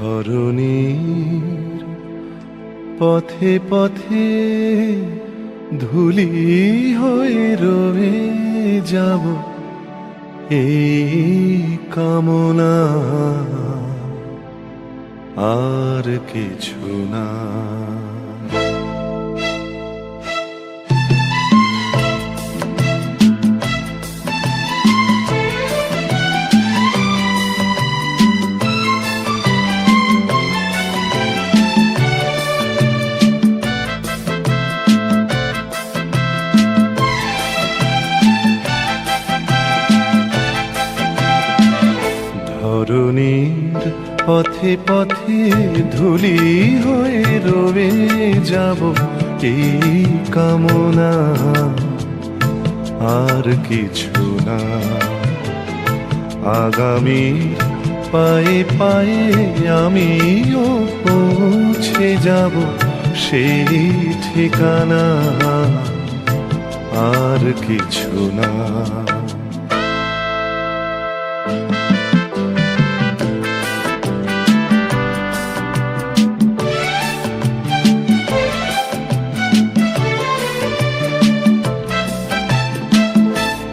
ধরণীর পথে পথে ধুলি হয়ে রয়ে যাব এই কামনা। আর কিছু না। পথে পথে ধুলি হয়ে রবে যাব এই কামনা। আর কিছু না। আগামী পায়ে পায়ে আমিও পৌঁছে যাব সেই ঠিকানা। আর কিছু না।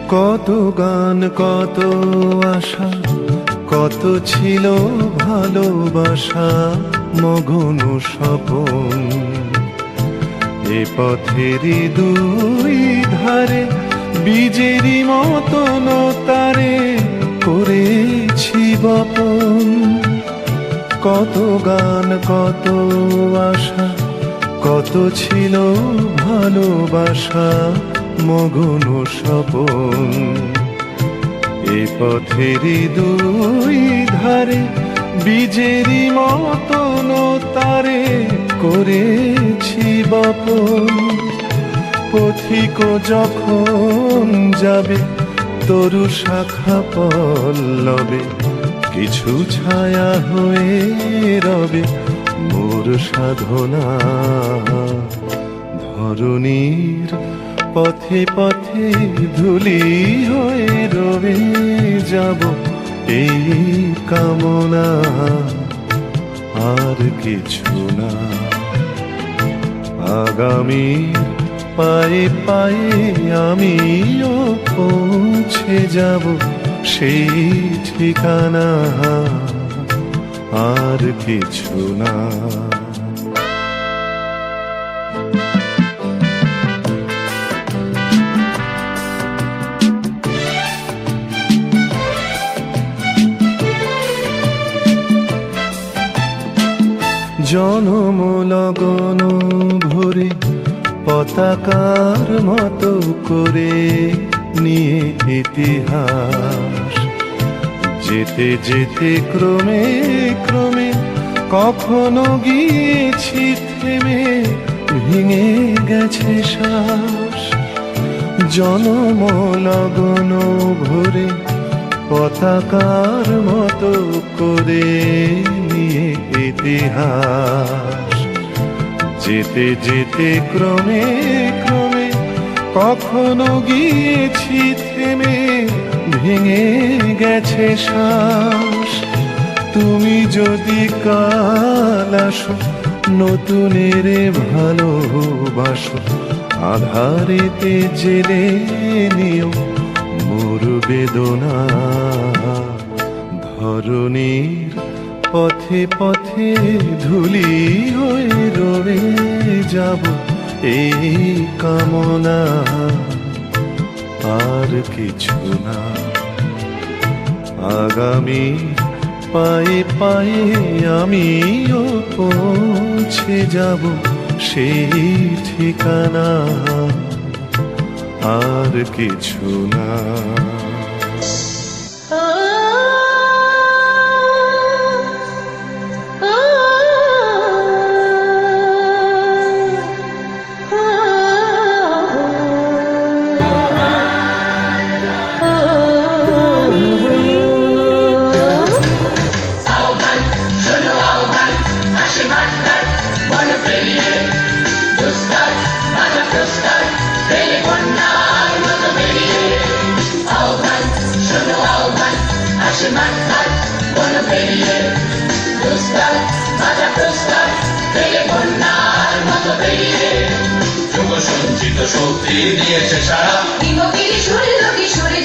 কত গান, কত আশা, কত ছিল ভালোবাসা, মগন স্বপন। এ পথেরই দুই ধারে, বীজেরই মতন তারে করেছি বপন। কত গান, কত আশা, কত ছিল ভালোবাসা মগন স্বপন। এ পথেরই দুই ধারে, বীজেরই মতন তারে করেছি বপন। পথিক যখন যাবে, তরু শাখা পল্লবে, কিছু ছায়া হয়ে রবে মোর সাধনা। ধরণীর পথে পথে ধুলি হয়ে রবে যাব এই কামনা। আর কিছু না। আগামী পায়ে পায়ে আমিও পৌঁছে যাব সেই ঠিকানা। আর কিছু না। জনম লগন ভরে পতাকার মতো করে নিয়ে ইতিহাস। যেতে যেতে ক্রমে ক্রমে কখনো গিয়েছি থেমে ভেঙে গেছে শ্বাস। জনম লগন ভরে পতাকার মতো করে ইতিহাস। যেতে যেতে ক্রমে ক্রমে কখনো গিয়েছি থেমে, ভেঙে গেছে শ্বাস তুমি যদি কাল আসো, নতুনের ভালোবাসো, আধারেতে জেলে নিও মোর বেদনা। ধরণীর পথে পথে ধুলি হয়ে রয়ে যাব এই কামনা। আর কিছু না। আগামী পায়ে পায়ে আমিও পৌঁছে যাব সেই ঠিকানা। আর কিছু না। matar Bunu veririm Dostlar, bacak dostlar Beni bunlar mutlu veririm যুব সঞ্চিত শক্তি দিয়েছে সারা বিমুখী সুরে লোকি সুরে